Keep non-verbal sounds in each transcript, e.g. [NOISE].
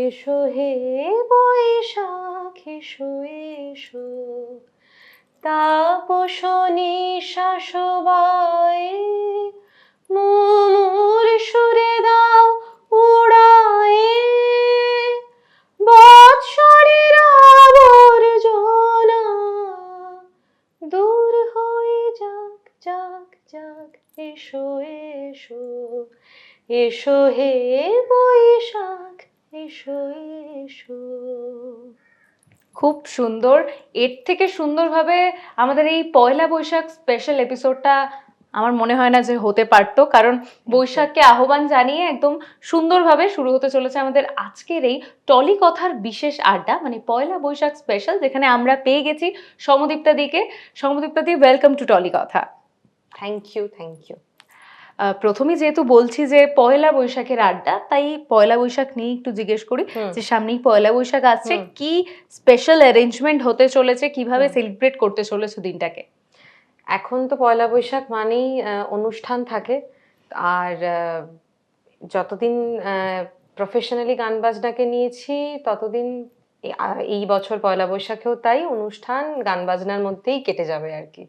এসো হে বৈশাখ, এসো এসো। তাপসনী শাসবায়, মুমুর সুরে দাও উড়ায়ে। বৎসরের আবর্জনা দূর হয়ে যাক যাক যাক, এসো এসো। এসো হে বৈশাখ এসো এসো খুব সুন্দর। এর থেকে সুন্দরভাবে আমাদের এই পয়লা বৈশাখ স্পেশাল এপিসোডটা আমার মনে হয় না যে হতে পারতো কারণ বৈশাখকে আহ্বান জানিয়ে একদম সুন্দরভাবে শুরু হতে চলেছে আমাদের আজকের এই টলি কথার বিশেষ আড্ডা মানে পয়লা বৈশাখ স্পেশাল যেখানে আমরা পেয়ে গেছি সমদীপ্তা দিকে। Samadipta di welcome to Tolly Kotha. Thank you thank you uh, প্রথমেই যেহেতু বলছি যে পয়লা বৈশাখের আড্ডা তাই পয়লা বৈশাখ নিয়ে একটু জিজ্ঞেস করি যে সামনেই পয়লা বৈশাখ আসছে কি স্পেশাল অ্যারেঞ্জমেন্ট হতে চলেছে কীভাবে সেলিব্রেট করতে চলেছে দিনটাকে? এখন তো পয়লা বৈশাখ মানেই অনুষ্ঠান থাকে আর যতদিন প্রফেশনালি গান বাজনাকে নিয়েছি ততদিন এই বছর পয়লা বৈশাখেও তাই অনুষ্ঠান গান বাজনার মধ্যেই কেটে যাবে আর কি।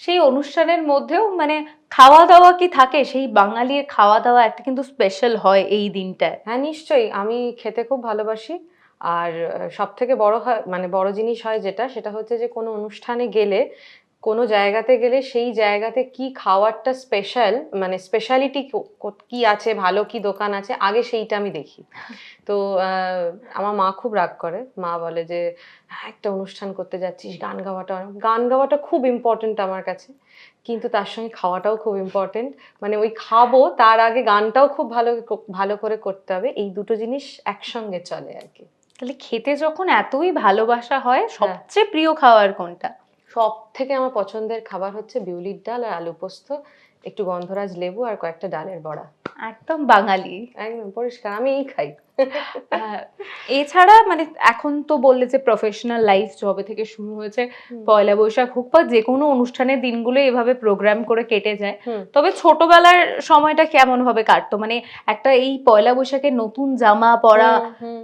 সেই অনুষ্ঠানের মধ্যেও মানে খাওয়া দাওয়া কি থাকে? সেই বাঙালির খাওয়া দাওয়া একটা কিন্তু স্পেশাল হয় এই দিনটায়। হ্যাঁ নিশ্চয়ই। আমি খেতে খুব ভালোবাসি। আর সব থেকে বড় হয় মানে বড় জিনিস হয় যেটা, সেটা হচ্ছে যে কোনো অনুষ্ঠানে গেলে কোনো জায়গাতে গেলে সেই জায়গাতে কি খাওয়ারটা স্পেশাল মানে স্পেশালিটি কি আছে ভালো কি দোকান আছে আগে সেইটা আমি দেখি। তো আমার মা খুব রাগ করে। মা বলে যে "হ্যাঁ, একটা অনুষ্ঠান করতে যাচ্ছিস গান গাওয়াটা গান গাওয়াটা খুব ইম্পর্টেন্ট আমার কাছে। কিন্তু তার সঙ্গে খাওয়াটাও খুব ইম্পর্টেন্ট মানে ওই খাব তার আগে গানটাও খুব ভালো ভালো করে করতে হবে। এই দুটো জিনিস একসঙ্গে চলে আর কি। তাহলে খেতে যখন এতই ভালোবাসা হয় সবচেয়ে প্রিয় খাবার কোনটা? সব থেকে আমার পছন্দের খাবার হচ্ছে বিউলির ডাল আর আলু পোস্ত একটু গন্ধরাজ লেবু আর কয়েকটা ডালের বড়া। একদম বাঙালি। একদম পরিষ্কার আমি এই খাই এছাড়া মানে এখন তো বললে যে প্রফেশনাল লাইফ জবে থেকে শুরু হয়েছে পয়লা বৈশাখ হোক বা যে কোনো অনুষ্ঠানের দিনগুলো এভাবে প্রোগ্রাম করে কেটে যায় তবে ছোটবেলার সময়টা কেমন ভাবে কাটতো মানে একটা এই পয়লা বৈশাখে নতুন জামা পরা।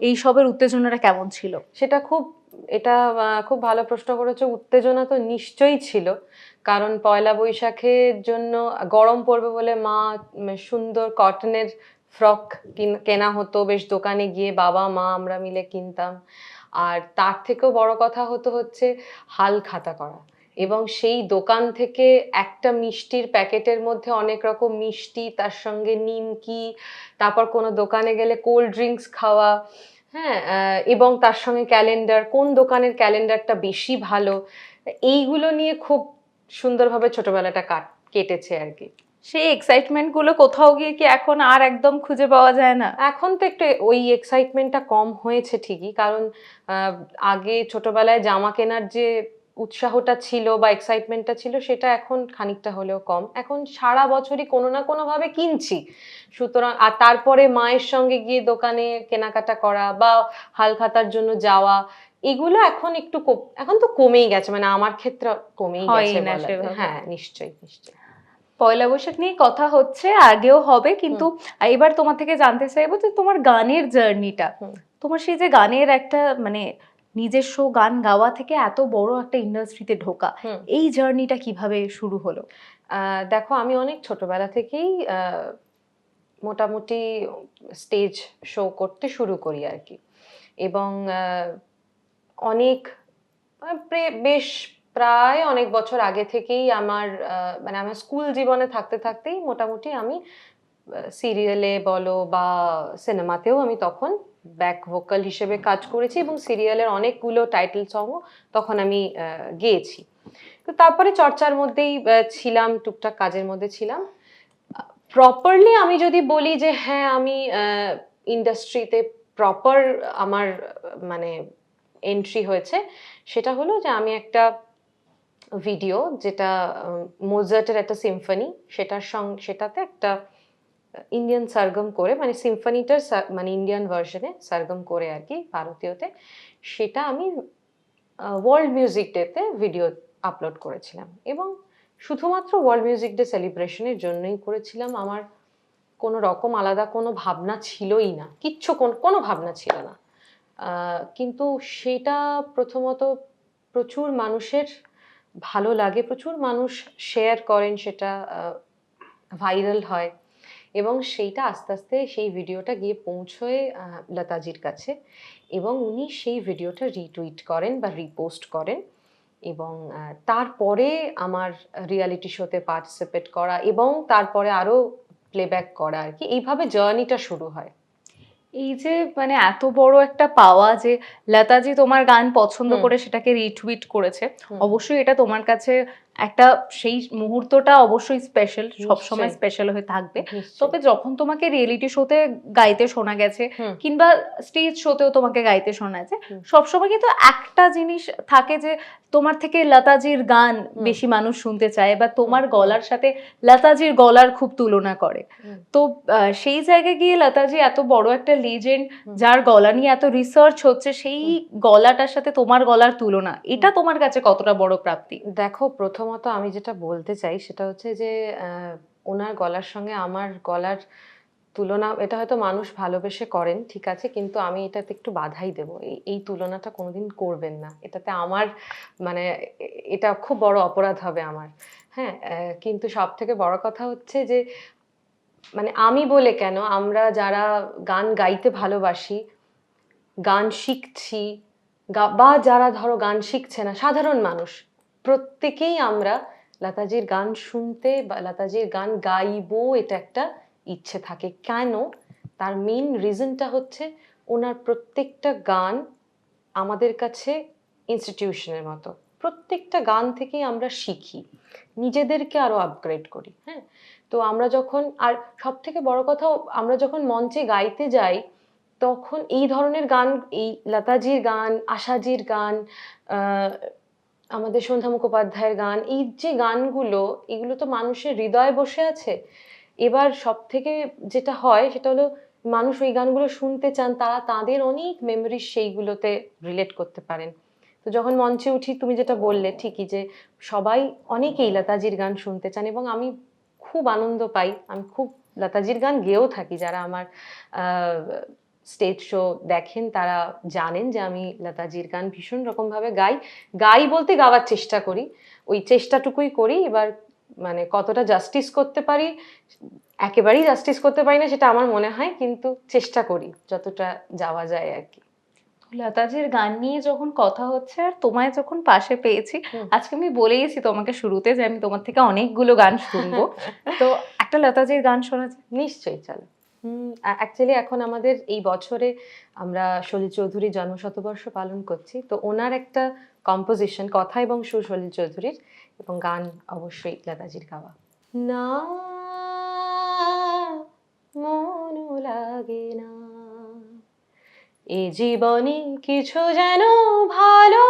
এই সবের উত্তেজনাটা কেমন ছিল? সেটা খুব এটা খুব ভালো প্রশ্ন করেছ। উত্তেজনা তো নিশ্চয়ই ছিল, কারণ পয়লা বৈশাখের জন্য গরম পড়বে বলে মা সুন্দর কটনের ফ্রক কেনা হতো। বেশ দোকানে গিয়ে বাবা, মা আমরা মিলে কিনতাম। আর তার থেকেও বড় কথা হতো হচ্ছে হাল খাতা করা। এবং সেই দোকান থেকে একটা মিষ্টির প্যাকেটের মধ্যে অনেক রকম মিষ্টি, তার সঙ্গে নিমকি, তারপর কোনো দোকানে গেলে কোল্ড ড্রিঙ্কস খাওয়া হ্যাঁ এবং তার সঙ্গে ক্যালেন্ডার কোন দোকানের ক্যালেন্ডারটা বেশি ভালো এইগুলো নিয়ে খুব সুন্দরভাবে ছোটবেলাটা কাট কেটেছে আর কি। সেই এক্সাইটমেন্টগুলো কোথাও গিয়ে কি এখন আর একদম খুঁজে পাওয়া যায় না? এখন তো একটু ওই এক্সাইটমেন্টটা কম হয়েছে ঠিকই কারণ আগে ছোটবেলায় জামা কেনার যে উৎসাহটা ছিল বা এক্সাইটমেন্টটা ছিল সেটা এখন খানিকটা হলেও কম। এখন সারা বছরই কোনো না কোনোভাবে কিনছি। সুতরাং আর তারপরে মায়ের সঙ্গে গিয়ে দোকানে কেনাকাটা করা বা হালখাতার জন্য যাওয়া এগুলো এখন একটু এখন তো কমেই গেছে। মানে আমার ক্ষেত্রে কমেই গেছে। হ্যাঁ নিশ্চয়ই নিশ্চয়ই। পয়লা বৈশাখ নিয়ে কথা হচ্ছে আগেও হবে কিন্তু এবার তোমার থেকে জানতে চাইব যে তোমার গানের জার্নিটা তোমার সেই যে গানের একটা মানে নিজস্ব গান গাওয়া থেকে এত বড় একটা ইন্ডাস্ট্রিতে ঢোকা। এই জার্নিটা কীভাবে শুরু হলো? দেখো আমি অনেক ছোটবেলা থেকেই মোটামুটি স্টেজ শো করতে শুরু করি আর কি। এবং অনেক বেশ প্রায় অনেক বছর আগে থেকেই আমার মানে আমার স্কুল জীবনে থাকতে থাকতেই মোটামুটি আমি সিরিয়ালে বলো বা সিনেমাতেও আমি তখন ব্যাক ভোকাল হিসেবে কাজ করেছি এবং সিরিয়ালের অনেকগুলো টাইটেল সংও তখন আমি গেয়েছি। তো তারপরে চর্চার মধ্যেই ছিলাম, টুকটাক কাজের মধ্যে ছিলাম। প্রপারলি আমি যদি বলি যে হ্যাঁ আমি ইন্ডাস্ট্রিতে প্রপার আমার মানে এন্ট্রি হয়েছে, সেটা হলো যে আমি একটা ভিডিও যেটা মোজার্টের একটা সিম্ফনি সেটার সঙ্গে সেটাতে একটা ইন্ডিয়ান সারগম করে মানে সিম্ফনিটার মানে ইন্ডিয়ান ভার্সনে সারগম করে আর কি, ভারতীয়তে। সেটা আমি ওয়ার্ল্ড মিউজিক ডেতে ভিডিও আপলোড করেছিলাম। এবং শুধুমাত্র ওয়ার্ল্ড মিউজিক ডে সেলিব্রেশনের জন্যই করেছিলাম। আমার কোনো রকম আলাদা কোনো ভাবনা ছিলই না। কিচ্ছু কোন ভাবনা ছিল না। কিন্তু সেটা প্রথমত প্রচুর মানুষের ভালো লাগে, প্রচুর মানুষ শেয়ার করেন সেটা ভাইরাল হয়। এবং সেইটা আস্তে আস্তে সেই ভিডিওটা গিয়ে পৌঁছয় লতাজির কাছে এবং উনি সেই ভিডিওটা রিটুইট করেন বা রিপোস্ট করেন এবং তারপরে আমার রিয়ালিটি শোতে পার্টিসিপেট করা এবং তারপরে আরও প্লেব্যাক করা আর কি। এইভাবে জার্নিটা শুরু হয়। এই যে মানে এত বড় একটা পাওয়া যে লতাজি তোমার গান পছন্দ করে সেটাকে রিটুইট করেছে অবশ্যই এটা তোমার কাছে একটা সেই মুহূর্তটা অবশ্যই স্পেশাল সবসময়। স্পেশাল হয়ে থাকবে। তবে যখন তোমাকে রিয়েলিটি শোতে গাইতে শোনা গেছে কিংবা স্টেজ শোতেও তোমাকে গাইতে শোনা গেছে। সবসময় কিন্তু একটা জিনিস থাকে যে তোমার থেকে লতাজির গান বেশি মানুষ শুনতে চায় বা তোমার গলার সাথে লতাজির গলার খুব তুলনা করে। তো সেই জায়গায় গিয়ে লতাজি এত বড় একটা লিজেন্ড যার গলা নিয়ে এত রিসার্চ হচ্ছে সেই গলাটার সাথে তোমার গলার তুলনা এটা তোমার কাছে কতটা বড় প্রাপ্তি? দেখো প্রথমত আমি যেটা বলতে চাই সেটা হচ্ছে যে ওনার গলার সঙ্গে আমার গলার তুলনা, এটা হয়তো মানুষ ভালোবেসে করেন, ঠিক আছে, কিন্তু আমি এটাতে একটু বাধাই দেবো। এই- তুলনাটা কোনোদিন করবেন না। এটাতে আমার মানে এটা খুব বড় অপরাধ হবে আমার। হ্যাঁ কিন্তু সব থেকে বড় কথা হচ্ছে যে মানে আমি বলে কেন আমরা যারা গান গাইতে ভালোবাসি, গান শিখছি বা যারা ধরো গান শিখছে না, সাধারণ মানুষ প্রত্যেকেই আমরা লতাজির গান শুনতে বা লতাজির গান গাইবো, এটা একটা ইচ্ছে থাকে। কেন? তার মেইন রিজনটা হচ্ছে ওনার প্রত্যেকটা গান আমাদের কাছে ইনস্টিটিউশনের মতো। প্রত্যেকটা গান থেকেই আমরা শিখি, নিজেদেরকে আরও আপগ্রেড করি হ্যাঁ? তো আমরা যখন, আর সব থেকে বড় কথা, আমরা যখন মঞ্চে গাইতে যাই, তখন এই ধরনের গান, এই লতাজির গান, আশাজির গান আমাদের সন্ধ্যা মুখোপাধ্যায়ের গান, এই যে গানগুলো, এগুলো তো মানুষের হৃদয়ে বসে আছে। এবার সব থেকে যেটা হয়, সেটা হলো মানুষ ওই গানগুলো শুনতে চান, তারা তাদের অনেক মেমোরি সেইগুলোতে রিলেট করতে পারেন। তো যখন মঞ্চে উঠি, তুমি যেটা বললে ঠিকই যে সবাই অনেকেই লতাজির গান শুনতে চান এবং আমি খুব আনন্দ পাই। আমি খুব লতাজির গান গেয়েও থাকি, যারা আমার স্টেজ শো দেখেন তারা জানেন যে আমি লতাজির গান ভীষণ রকমভাবে গাই। গাই বলতে গাওয়ার চেষ্টা করি। ওই চেষ্টাটুকুই করি। এবার মানে কতটা জাস্টিস করতে পারি একেবারেই জাস্টিস করতে পারি না সেটা আমার মনে হয় কিন্তু চেষ্টা করি যতটা যাওয়া যায় আর কি। লতাজির গান নিয়ে যখন কথা হচ্ছে আর তোমায় যখন পাশে পেয়েছি আজকে আমি বলেইছি তোমাকে শুরুতে যে আমি তোমার থেকে অনেকগুলো গান শুনব। [LAUGHS] তো একটা লতাজির গান শোনা যায়। নিশ্চয়ই চলো। অ্যাকচুয়ালি এখন আমাদের এই বছরে আমরা সলিল চৌধুরীর জন্মশতবর্ষ পালন করছি। তো ওনার একটা কম্পোজিশন কথা এবং সুর সলিল চৌধুরীর এবং গান অবশ্যই লতাজির গাওয়া। না মন লাগে না। এ জীবনে কিছু যেন ভালো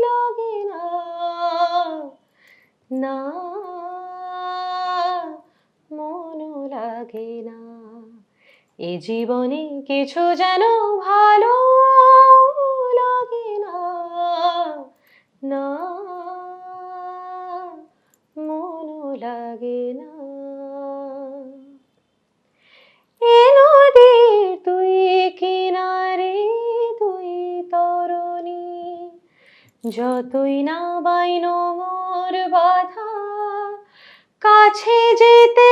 লাগে না। না এ জীবনে কিছু যেন ভালো লাগে না। না, মন লাগে না। এ নদীর তুই কিনারে, তুই তরণী, যতই না বাইন মোর বাধা, কাছে যেতে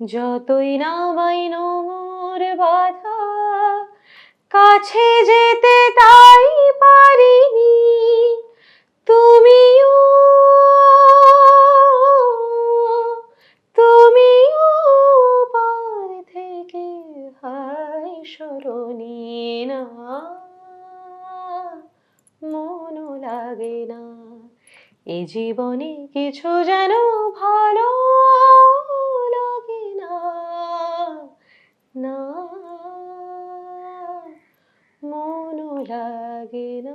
যতই না বাইন মোর বাধা, কাছে যেতে তাই পারিনি। তুমিও তুমিও পার থেকে হাই সরণি না মন লাগে না। এ জীবনে কিছু যেন লাগে না।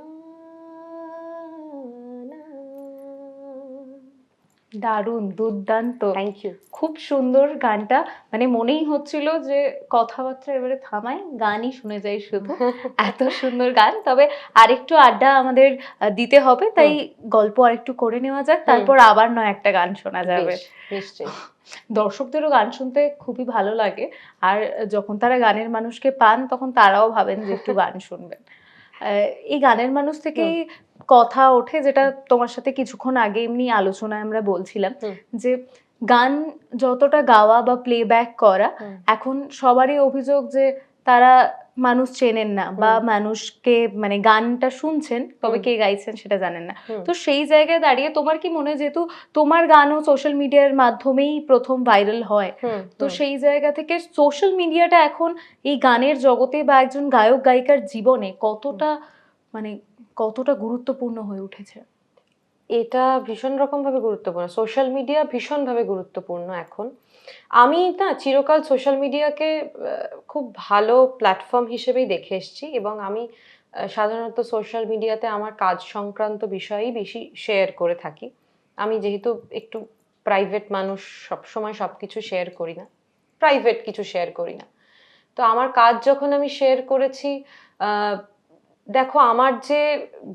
দারুণ দুর্দান্ত। থ্যাংক ইউ খুব সুন্দর গানটা। মানে মনেই হচ্ছিল যে কথাবার্তা এবারে থামাই গানই শুনে যাই শুধু। [LAUGHS] এত সুন্দর গান। তবে আরেকটু আড্ডা আমাদের দিতে হবে। তাই গল্প আরেকটু করে নেওয়া যাক। তারপর আবার নয় একটা গান শোনা যাবে। নিশ্চয়ই দর্শকদেরও গান শুনতে খুবই ভালো লাগে। আর যখন তারা গানের মানুষকে পান তখন তারাও ভাবেন যে একটু গান শুনবেন। এই গানের মানুষ থেকেই কথা ওঠে যেটা তোমার সাথে কিছুক্ষণ আগে এমনি আলোচনায় আমরা বলছিলাম যে গান যতটা গাওয়া বা প্লেব্যাক করা এখন সবারই অভিযোগ যে তারা মানুষ চেনেন না বা মানুষকে মানে গানটা শুনছেন তবে কে গাইছেন সেটা জানেন না। তো সেই জায়গায় দাঁড়িয়ে তোমার কি মনে হয় যেহেতু তোমার গানও সোশ্যাল মিডিয়ার মাধ্যমেই প্রথম ভাইরাল হয় তো সেই জায়গা থেকে সোশ্যাল মিডিয়াটা এখন এই গানের জগতে বা একজন গায়ক গায়িকার জীবনে কতটা মানে কতটা গুরুত্বপূর্ণ হয়ে উঠেছে? এটা ভীষণ রকম ভাবে গুরুত্বপূর্ণ। সোশ্যাল মিডিয়া ভীষণভাবে গুরুত্বপূর্ণ এখন। আমি না চিরকাল সোশ্যাল মিডিয়াকে খুব ভালো প্ল্যাটফর্ম হিসেবেই দেখে এসেছি এবং আমি সাধারণত সোশ্যাল মিডিয়াতে আমার কাজ সংক্রান্ত বিষয়েই বেশি শেয়ার করে থাকি। আমি যেহেতু একটু প্রাইভেট মানুষ সবসময় সব কিছু শেয়ার করি না প্রাইভেট কিছু শেয়ার করি না। তো আমার কাজ যখন আমি শেয়ার করেছি দেখো আমার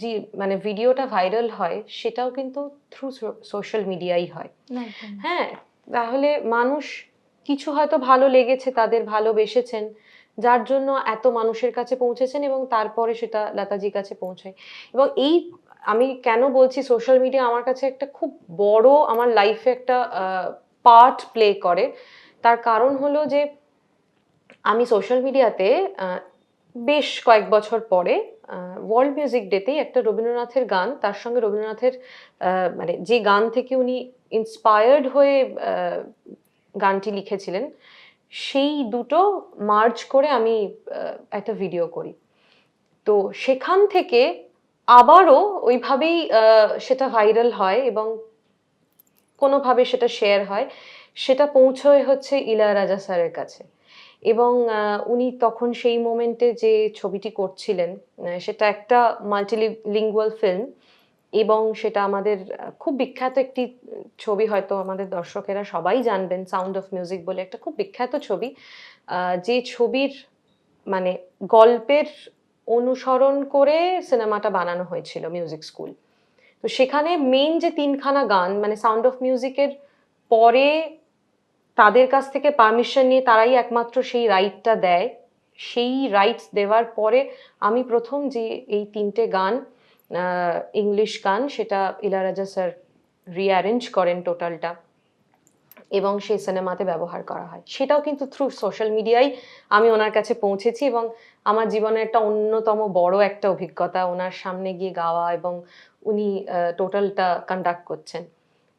যে মানে ভিডিওটা ভাইরাল হয় সেটাও কিন্তু থ্রু সোশ্যাল মিডিয়াই হয়। হ্যাঁ তাহলে মানুষ কিছু হয়তো ভালো লেগেছে, তাদের ভালোবেসেছেন, যার জন্য এত মানুষের কাছে পৌঁছেছেন এবং তারপরে সেটা লতাজির কাছে পৌঁছায়। এবং এই আমি কেন বলছি সোশ্যাল মিডিয়া আমার কাছে একটা খুব বড় আমার লাইফে একটা পার্ট প্লে করে। তার কারণ হলো যে আমি সোশ্যাল মিডিয়াতে বেশ কয়েক বছর পরে ওয়ার্ল্ড মিউজিক ডেতেই একটা রবীন্দ্রনাথের গান, তার সঙ্গে রবীন্দ্রনাথের মানে যে গান থেকে উনি ইন্সপায়ার্ড হয়ে গানটি লিখেছিলেন, সেই দুটো মার্জ করে আমি একটা ভিডিও করি। তো সেখান থেকে আবারও ওইভাবেই সেটা ভাইরাল হয় এবং কোনোভাবে সেটা শেয়ার হয়। সেটা পৌঁছয় হচ্ছে ইলারাজা স্যারের কাছে। এবং উনি তখন সেই মোমেন্টে যে ছবিটি করছিলেন সেটা একটা মাল্টিলিঙ্গুয়াল ফিল্ম এবং সেটা আমাদের খুব বিখ্যাত একটি ছবি হয়তো আমাদের দর্শকেরা সবাই জানবেন সাউন্ড অফ মিউজিক বলে একটা খুব বিখ্যাত ছবি। যে ছবির মানে গল্পের অনুসরণ করে সিনেমাটা বানানো হয়েছিল মিউজিক স্কুল তো সেখানে মেইন যে তিনখানা গান মানে সাউন্ড অফ মিউজিকের পরে তাদের কাছ থেকে পারমিশন নিয়ে তারাই একমাত্র সেই রাইটটা দেয়। সেই রাইটস দেওয়ার পরে আমি প্রথম যে এই তিনটে গান ইংলিশ গান, সেটা ইলারাজা স্যার রিঅ্যারেঞ্জ করেন টোটালটা এবং সেই সিনেমাতে ব্যবহার করা হয়। সেটাও কিন্তু থ্রু সোশ্যাল মিডিয়ায় আমি ওনার কাছে পৌঁছেছি এবং আমার জীবনের একটা অন্যতম বড় একটা অভিজ্ঞতা ওনার সামনে গিয়ে গাওয়া এবং উনি টোটালটা কন্ডাক্ট করছেন।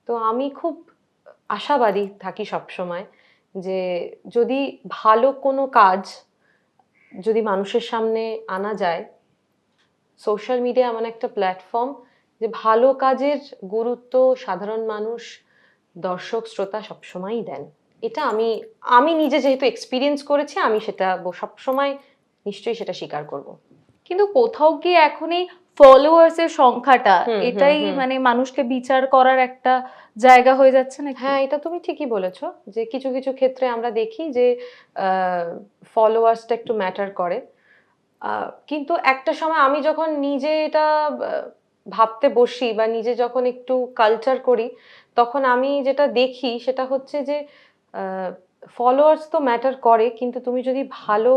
তো আমি খুব আশাবাদী থাকি সবসময় যে যদি ভালো কোনো কাজ যদি মানুষের সামনে আনা যায় সোশ্যাল মিডিয়া এমন একটা প্ল্যাটফর্ম যে ভালো কাজের গুরুত্ব সাধারণ মানুষ, দর্শক, শ্রোতা সবসময়ই দেন। এটা আমি আমি নিজে যেহেতু এক্সপিরিয়েন্স করেছি, আমি সেটা সবসময় নিশ্চয়ই সেটা স্বীকার করব। কিন্তু কোথাও গিয়ে এখন এই ফলোয়ার্স এর সংখ্যাটা এটাই মানে মানুষকে বিচার করার একটা জায়গা হয়ে যাচ্ছে না হ্যাঁ এটা তুমি ঠিকই বলেছ যে কিছু কিছু ক্ষেত্রে আমরা দেখি যে ফলোয়ার্সটা একটু ম্যাটার করে। কিন্তু একটা সময় আমি যখন নিজে এটা ভাবতে বসি বা নিজে যখন একটু কালচার করি তখন আমি যেটা দেখি সেটা হচ্ছে যে ফলোয়ার্স তো ম্যাটার করে কিন্তু তুমি যদি ভালো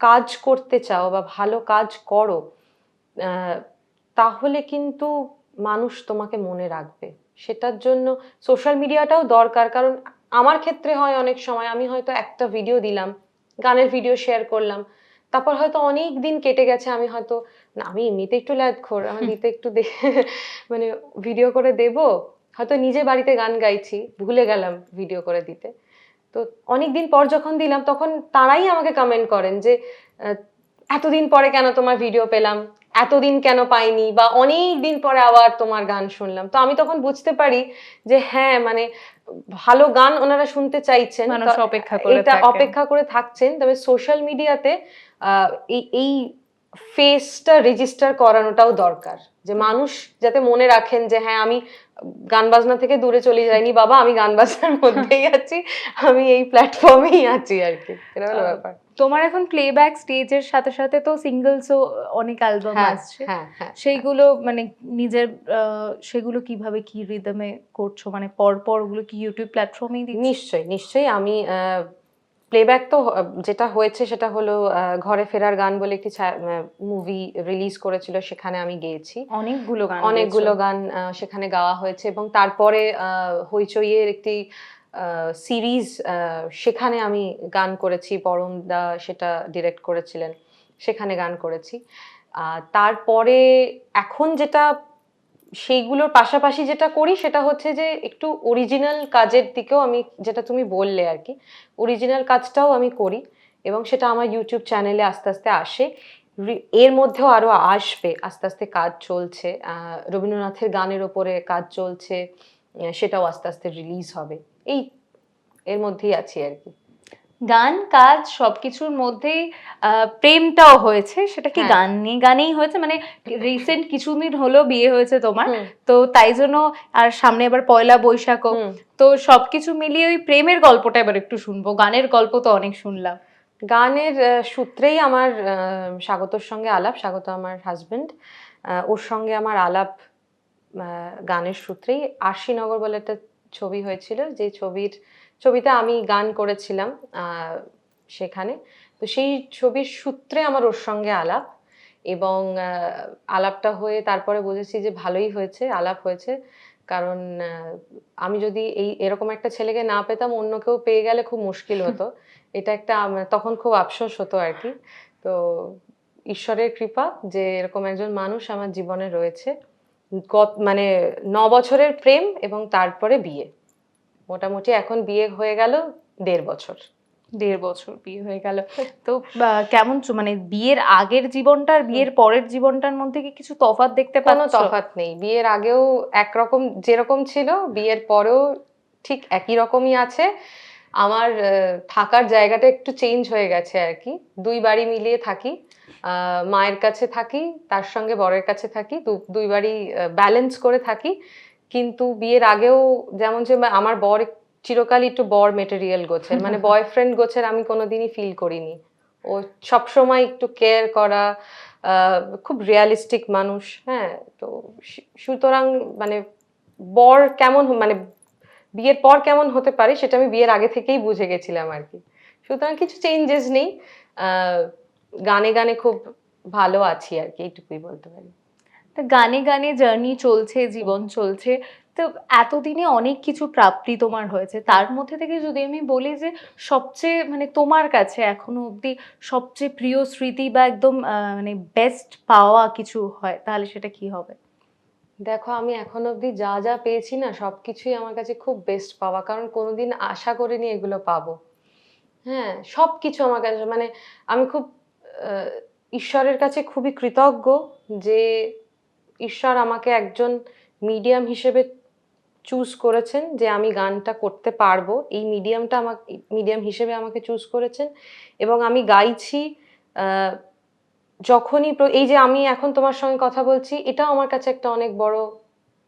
কাজ করতে চাও বা ভালো কাজ করো আহ, তাহলে কিন্তু মানুষ তোমাকে মনে রাখবে। সেটার জন্য সোশ্যাল মিডিয়াটাও দরকার। কারণ আমার ক্ষেত্রে হয় অনেক সময় আমি হয়তো একটা ভিডিও দিলাম গানের ভিডিও শেয়ার করলাম তারপর হয়তো অনেক দিন কেটে গেছে আমি হয়তো না আমি এমনিতে একটু ল্যাদখোর আমি দিতে একটু দে- মানে ভিডিও করে দেব হয়তো নিজে বাড়িতে গান গাইছি ভুলে গেলাম ভিডিও করে দিতে। তো অনেক দিন পর যখন দিলাম তখন তারাই আমাকে কমেন্ট করেন যে এতদিন পরে কেন তোমার ভিডিও পেলাম? এতদিন কেন পাইনি বা অনেক দিন পরে আবার তোমার গান শুনলাম। তো আমি তখন বুঝতে পারি যে হ্যাঁ মানে ভালো গান ওনারা শুনতে চাইছেন। মানুষ অপেক্ষা করে এটা অপেক্ষা করে থাকছেন। তবে সোশ্যাল মিডিয়াতে এই ফেসটা রেজিস্টার করানোটাও দরকার। যে মানুষ যাতে মনে রাখেন যে হ্যাঁ আমি গান বাজনা থেকে দূরে চলে যাইনি বাবা আমি গান বাজনার মধ্যেই আছি আমি এই প্ল্যাটফর্মেই আছি আর কি। এটা হলো ব্যাপার। তোমার এখন প্লেব্যাক স্টেজের সাথে সাথে তো সিঙ্গলসও অনেক অ্যালবাম হ্যাঁ আসছে। হ্যাঁ হ্যাঁ সেইগুলো মানে নিজের আহ, সেগুলো কীভাবে কি রিদমে করছ? মানে পর পর ওগুলো কি ইউটিউব প্ল্যাটফর্মেই দিচ্ছ? নিশ্চয়ই নিশ্চয়ই আমি প্লেব্যাক তো যেটা হয়েছে সেটা হলো ঘরে ফেরার গান বলে একটি মুভি রিলিজ করেছিল সেখানে আমি গেয়েছি। অনেকগুলো গান অনেকগুলো গান সেখানে গাওয়া হয়েছে এবং তারপরে হইচইয়ের একটি সিরিজ সেখানে আমি গান করেছি পরম দা সেটা ডিরেক্ট করেছিলেন সেখানে গান করেছি। তারপরে এখন যেটা সেইগুলোর পাশাপাশি যেটা করি সেটা হচ্ছে যে একটু অরিজিনাল কাজের দিকেও আমি, যেটা তুমি বললে আর কি অরিজিনাল কাজটাও আমি করি এবং সেটা আমার ইউটিউব চ্যানেলে আস্তে আস্তে আসে। এর মধ্যেও আরও আসবে, আস্তে আস্তে কাজ চলছে রবীন্দ্রনাথের গানের ওপরে কাজ চলছে সেটাও আস্তে আস্তে রিলিজ হবে। এই, এর মধ্যেই আছি আর কি। গান কাজ সবকিছুর মধ্যেই প্রেমটাও হয়েছে। সেটা কি হ্যাঁ। গান নিয়ে গানেই হয়েছে? মানে রিসেন্ট কিছুদিন হলো বিয়ে হয়েছে তোমার। তো তাই জন্য আর সামনে এবার পয়লা বৈশাখও। তো সবকিছু মিলিয়ে ওই প্রেমের গল্পটা এবার একটু শুনব। গানের গল্প তো অনেক শুনলাম। গানের সূত্রেই আমার স্বাগতর সঙ্গে আলাপ স্বাগত আমার হাজবেন্ড ওর সঙ্গে আমার আলাপ গানের সূত্রেই আশিনগর বলে একটা ছবি হয়েছিল যে ছবির ছবিতে আমি গান করেছিলাম সেখানে। তো সেই ছবির সূত্রে আমার ওর সঙ্গে আলাপ এবং আলাপটা হয়ে তারপরে বুঝেছি যে ভালোই হয়েছে আলাপ হয়েছে। কারণ আমি যদি এই এরকম একটা ছেলেকে না পেতাম অন্য কেউ পেয়ে গেলে খুব মুশকিল হতো। এটা একটা তখন খুব আফসোস হতো আর কি। তো ঈশ্বরের কৃপা যে এরকম একজন মানুষ আমার জীবনে রয়েছে। গত মানে ন বছরের প্রেম এবং তারপরে বিয়ে। মোটামুটি এখন বিয়ে হয়ে গেল দেড় বছর। দেড় বছর বিয়ে হয়ে গেল। তো কেমন মানে বিয়ের আগের জীবনটা আর বিয়ের পরের জীবনটার মধ্যে কি কিছু তফাৎ দেখতে পাচ্ছ? তফাৎ নেই। বিয়ের আগেও একরকম যেরকম ছিল বিয়ের পরেও ঠিক একই রকমই আছে। আমার থাকার জায়গাটা একটু চেঞ্জ হয়ে গেছে আর কি। দুই বাড়ি মিলিয়ে থাকি। মায়ের কাছে থাকি তার সঙ্গে বরের কাছে থাকি দু- দুই বাড়ি ব্যালেন্স করে থাকি। কিন্তু বিয়ের আগেও যেমন যে আমার বর চিরকালই একটু বর মেটেরিয়াল গোছের। মানে [LAUGHS] বয়ফ্রেন্ড গোছের আমি কোনোদিনই ফিল করিনি। ও সবসময় একটু কেয়ার করা খুব রিয়ালিস্টিক মানুষ হ্যাঁ? তো সুতরাং মানে বর কেমন মানে বিয়ের পর কেমন হতে পারে সেটা আমি বিয়ের আগে থেকেই বুঝে গেছিলাম আর কি। সুতরাং কিছু চেঞ্জেস নেই। আহ, গানে গানে খুব ভালো আছি আর কি এইটুকুই বলতে পারি। তা গানে গানে জার্নি চলছে জীবন চলছে তো এতদিনে অনেক কিছু প্রাপ্তি তোমার হয়েছে। তার মধ্যে থেকে যদি আমি বলি যে সবচেয়ে মানে তোমার কাছে এখনও অবধি সবচেয়ে প্রিয় স্মৃতি বা একদম মানে বেস্ট পাওয়া কিছু হয় তাহলে সেটা কি হবে? দেখো আমি এখন অবধি যা যা পেয়েছি না সব কিছুই আমার কাছে খুব বেস্ট পাওয়া কারণ কোনোদিন আশা করিনি এগুলো পাবো। হ্যাঁ সব কিছু আমার কাছে মানে আমি খুব ঈশ্বরের কাছে খুবই কৃতজ্ঞ যে ঈশ্বর আমাকে একজন মিডিয়াম হিসেবে চুজ করেছেন যে আমি গানটা করতে পারব। এই মিডিয়ামটা আমাকে মিডিয়াম হিসেবে আমাকে চুজ করেছেন এবং আমি গাইছি যখনই এই যে আমি এখন তোমার সঙ্গে কথা বলছি, এটাও আমার কাছে একটা অনেক বড়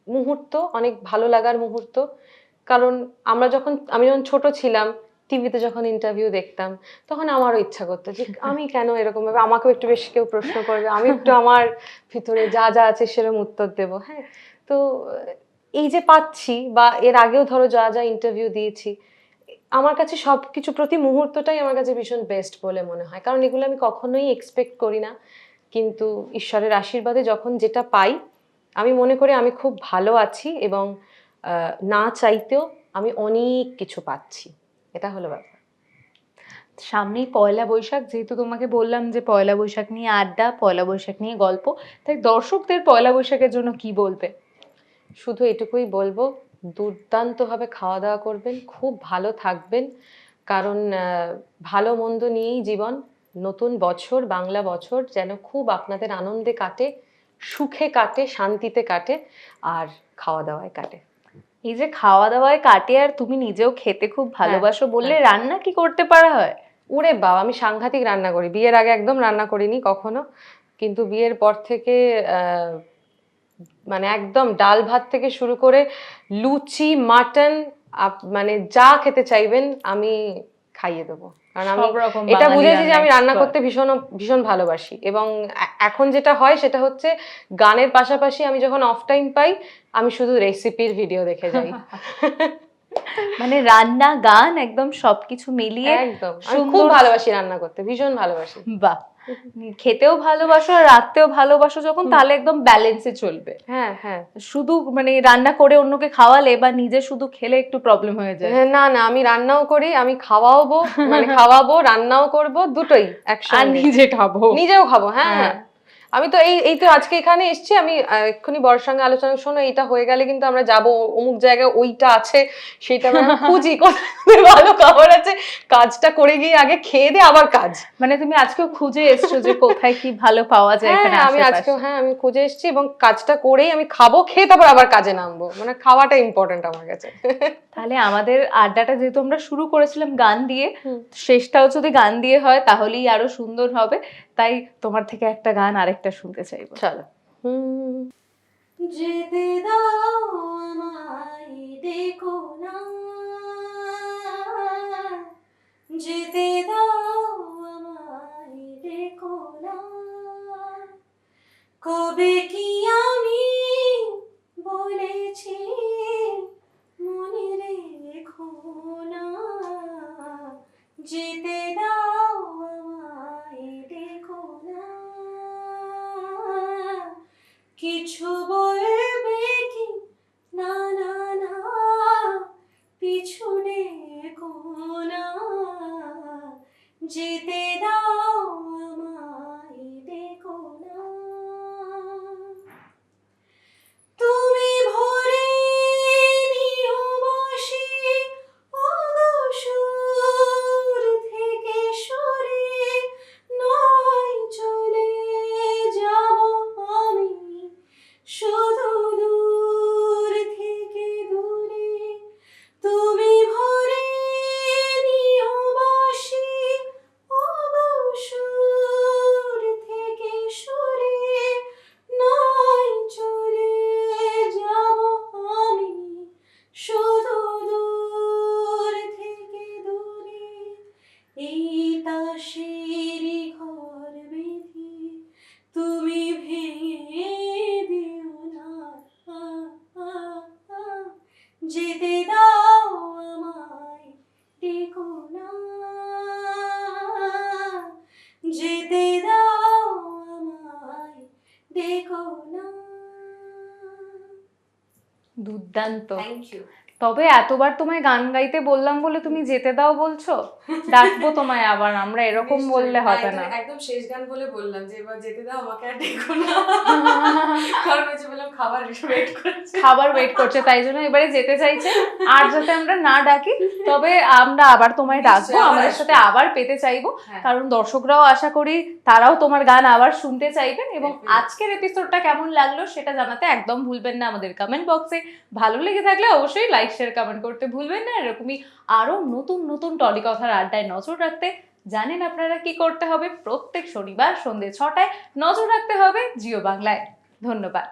মুহূর্ত, অনেক ভালো লাগার মুহূর্ত। কারণ আমরা যখন, আমি যখন ছোট ছিলাম টিভিতে যখন ইন্টারভিউ দেখতাম তখন আমারও ইচ্ছা করতো যে আমি কেন এরকম ভাবে আমাকেও একটু বেশি কেউ প্রশ্ন করবে আমি একটু [LAUGHS] আমার ভিতরে যা যা আছে সেরকম উত্তর দেব। হ্যাঁ তো এই যে পাচ্ছি বা এর আগেও ধরো যা যা ইন্টারভিউ দিয়েছি আমার কাছে সব কিছু প্রতি মুহূর্তটাই আমার কাছে ভীষণ বেস্ট বলে মনে হয়। কারণ এগুলো আমি কখনোই এক্সপেক্ট করি না। কিন্তু ঈশ্বরের আশীর্বাদে যখন যেটা পাই আমি মনে করি আমি খুব ভালো আছি এবং না চাইতেও আমি অনেক কিছু পাচ্ছি। এটা হলো ব্যাপার। সামনেই পয়লা বৈশাখ, যেহেতু তোমাকে বললাম যে পয়লা বৈশাখ নিয়ে আড্ডা, পয়লা বৈশাখ নিয়ে গল্প, তাই দর্শকদের পয়লা বৈশাখের জন্য কি বলবে? শুধু এটুকুই বলব, দুর্দান্তভাবে খাওয়া দাওয়া করবেন, খুব ভালো থাকবেন, কারণ ভালো মন্দ নিয়েই জীবন। নতুন বছর, বাংলা বছর যেন খুব আপনাদের আনন্দে কাটে, সুখে কাটে, শান্তিতে কাটে, আর খাওয়া দাওয়ায় কাটে। এই যে খাওয়া দাওয়ায় কাটে আর তুমি নিজেও খেতে খুব ভালোবাসো বললে রান্না কি করতে পারা হয়? উড়ে বাবা আমি সাংঘাতিক রান্না করি। বিয়ের আগে একদম রান্না করিনি কখনো। কিন্তু বিয়ের পর থেকে আহ, মানে একদম ডাল ভাত থেকে শুরু করে লুচি মাটন মানে যা খেতে চাইবেন আমি খাইয়ে দেবো। কারণ আমি এটা বুঝেছি যে আমি রান্না করতে ভীষণ ভীষণ ভালোবাসি। এবং এখন যেটা হয় সেটা হচ্ছে গানের পাশাপাশি আমি যখন অফ টাইম পাই আমি শুধু রেসিপির ভিডিও দেখে যাই। [LAUGHS] মানে রান্না গান একদম সবকিছু মিলিয়ে একদম। আমি খুব ভালোবাসি রান্না করতে ভীষণ ভালোবাসি। বাহ। খেতেও ভালোবাসো আর রাখতেও ভালোবাসো যখন তাহলে একদম ব্যালেন্সে চলবে। হ্যাঁ হ্যাঁ। শুধু মানে রান্না করে অন্যকে খাওয়ালে বা নিজে শুধু খেলে একটু প্রবলেম হয়ে যায়। হ্যাঁ, না না আমি রান্নাও করি আমি খাওয়াবো মানে খাওয়াবো রান্নাও করব দুটোই আর একসঙ্গে নিজে খাব। নিজেও খাব হ্যাঁ হ্যাঁ। হ্যাঁ। আমি তো এই এই তো আজকে এখানে এসেছি আমি এক্ষুনি বড় সঙ্গে আলোচনা শোনো এটা হয়ে গেলে কিন্তু আমরা যাব অমুক জায়গায় ওইটা আছে সেটা আমরা [LAUGHS] খুঁজি কোথায় ভালো খাবার আছে কাজটা করে গিয়ে আগে খেয়ে দে আবার কাজ। মানে তুমি আজকেও খুঁজে এসছো যে কোথায় কি ভালো পাওয়া যায় হ্যাঁ এখানে আমি আশেপাশে। আজকে হ্যাঁ আমি খুঁজে এসেছি এবং কাজটা করেই আমি খাব খেয়ে তারপর আবার কাজে নামবো মানে খাওয়াটা ইম্পর্টেন্ট আমার কাছে। [LAUGHS] তাহলে আমাদের আড্ডাটা যেহেতু আমরা শুরু করেছিলাম গান দিয়ে শেষটাও যদি গান দিয়ে হয় তাহলেই আরও সুন্দর হবে। তাই তোমার থেকে একটা গান আরেকটা শুনতে চাইব। চলো। হুম যেতে দাও আমায় দেখো না। যেতে দাও আমায় দেখো না। কবে কি আমি বলেছি মনে রেখো না। যেতে দাও কিছু বলবে দুর্দান্ত থ্যাংক ইউ তবে এতবার তোমায় গান গাইতে বললাম বলে তুমি যেতে দাও বলছো? [LAUGHS] ডাকবো তোমায় আবার আমরা এরকম বললে হবে না। একদম শেষ গান বলে বললাম যে এবার যেতে দাও আমাকে আর ডেকো না। [LAUGHS] কারণ যে বললাম খাবার ওয়েট করছে। খাবার ওয়েট করছে তাই জন্য এবারে যেতে চাইছে। আর যাতে আমরা না ডাকি তবে আমরা আবার তোমায় ডাকবো আমাদের সাথে আবার পেতে চাইব। হ্যাঁ। কারণ দর্শকরাও আশা করি তারাও তোমার গান আবার শুনতে চাইবেন এবং আজকের এপিসোডটা কেমন লাগল সেটা জানাতে একদম ভুলবেন না আমাদের কমেন্ট বক্সে ভালো লেগে থাকলে অবশ্যই লাইক শেয়ার কমেন্ট করতে ভুলবেন না। এরকমই আরও নতুন নতুন টলিকথার আড্ডায় নজর রাখতে জানেন আপনারা কি করতে হবে প্রত্যেক শনিবার সন্ধ্যে ছটায় নজর রাখতে হবে জিও বাংলায়। ধন্যবাদ।